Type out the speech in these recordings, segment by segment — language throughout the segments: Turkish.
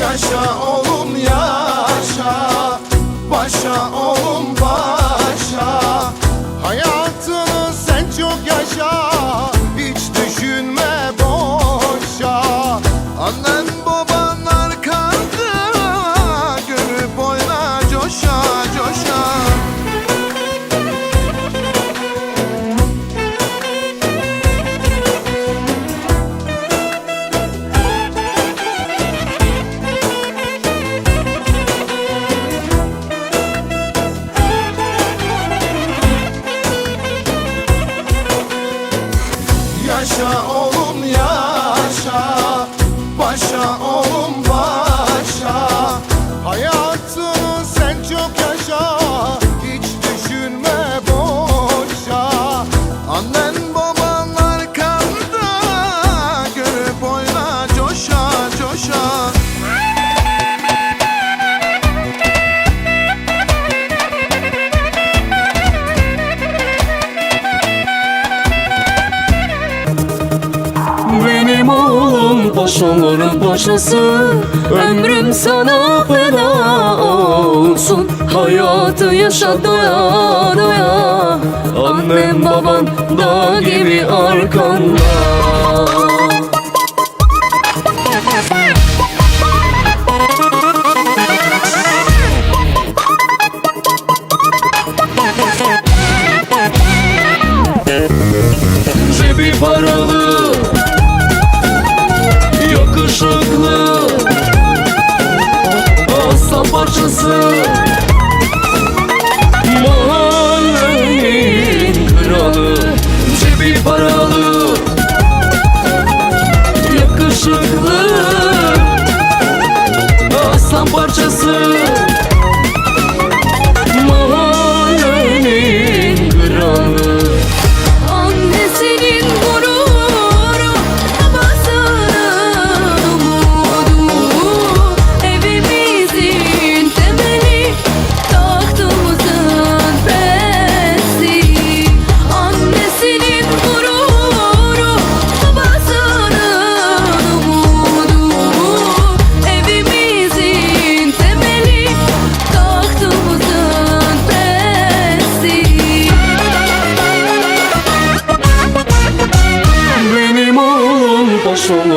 Yaşa oğlum Yaşa oğlum boş olur boşası. Ömrüm sana feda olsun. Hayatı yaşa doya doya. Annem baban dağ gibi arkanda Parçası. Mahallenin kralı Cebi paralı. Yakışıklı Aslan parçası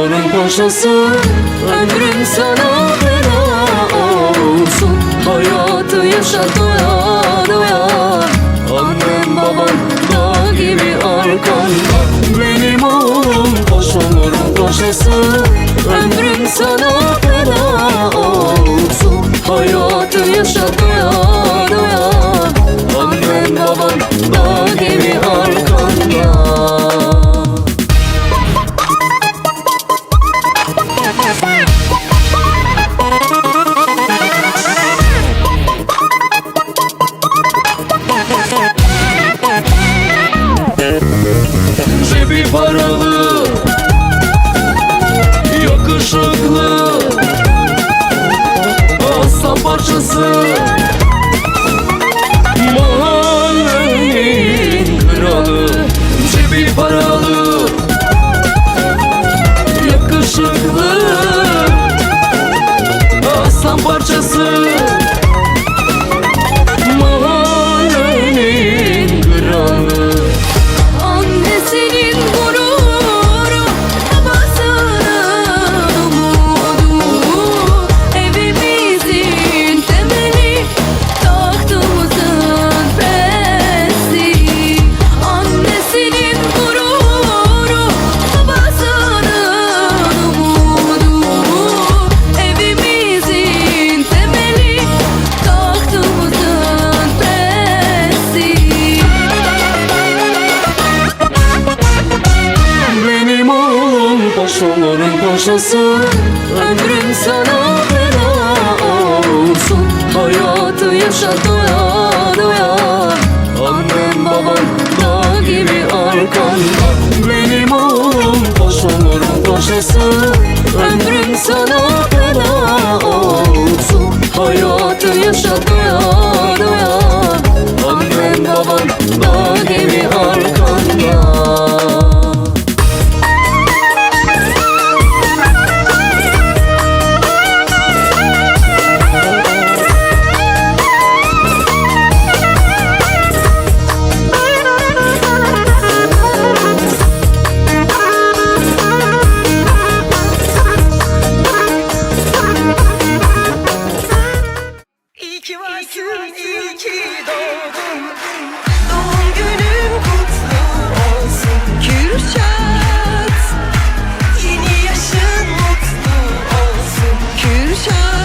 boş olurun boşası Ömrüm sana feda olsun. Hayatı yaşa doya doya Annem baban dağ gibi arkanda. Benim oğlum olurun boşası Ömrüm Yakışıklı. Aslan parçası. Mahallenin kralı. Cebi paralı. Yakışıklı. Aslan parçası boşası Ömrüm sana feda olsun. Hayatı yaşa doya doya. Annem baban dağ gibi arkanda Benim oğlum boş olurun boşası Ömrüm sana feda olsun. Hayatı yaşa doya time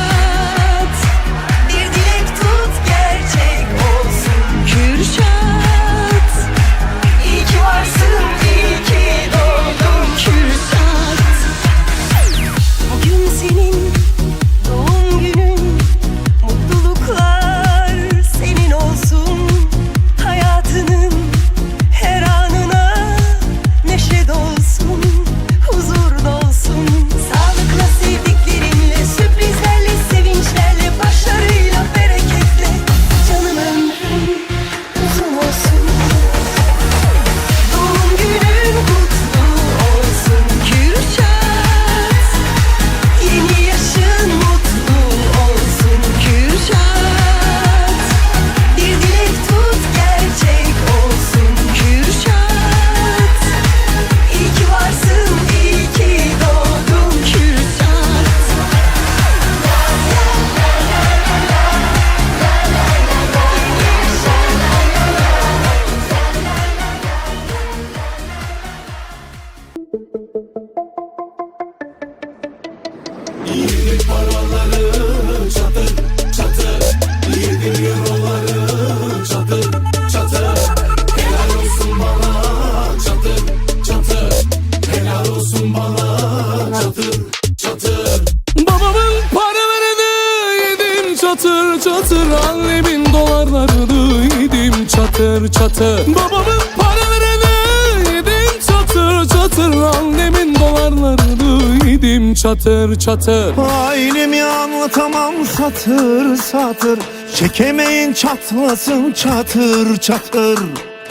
çatır Annemin dolarlarını yedim çatır çatır. Babamın paralarını yedim çatır çatır. Annemin dolarlarını yedim çatır çatır. Ailemi anlatamam satır satır. Çekemeyin çatlasın çatır çatır.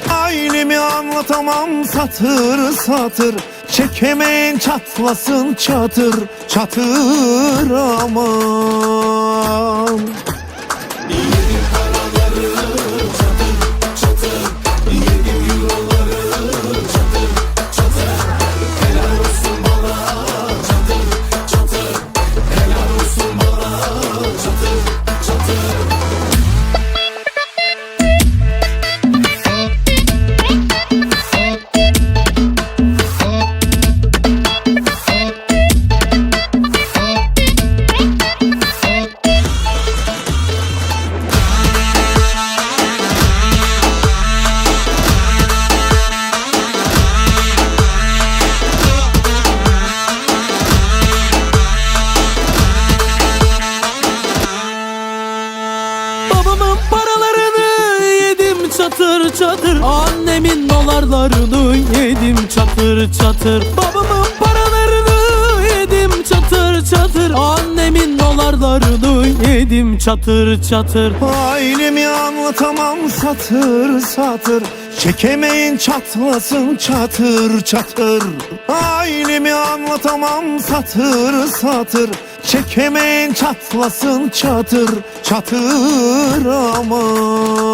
Ailemi anlatamam satır satır. Çekemeyin çatlasın çatır çatır aman çatır. Annemin dolarlarını yedim çatır çatır. Babamın paralarını yedim çatır çatır. Annemin dolarlarını yedim çatır çatır. Ailemi anlatamam satır satır Çekemeyin çatlasın çatır çatır. Ailemi anlatamam satır satır Çekemeyin çatlasın çatır çatır aman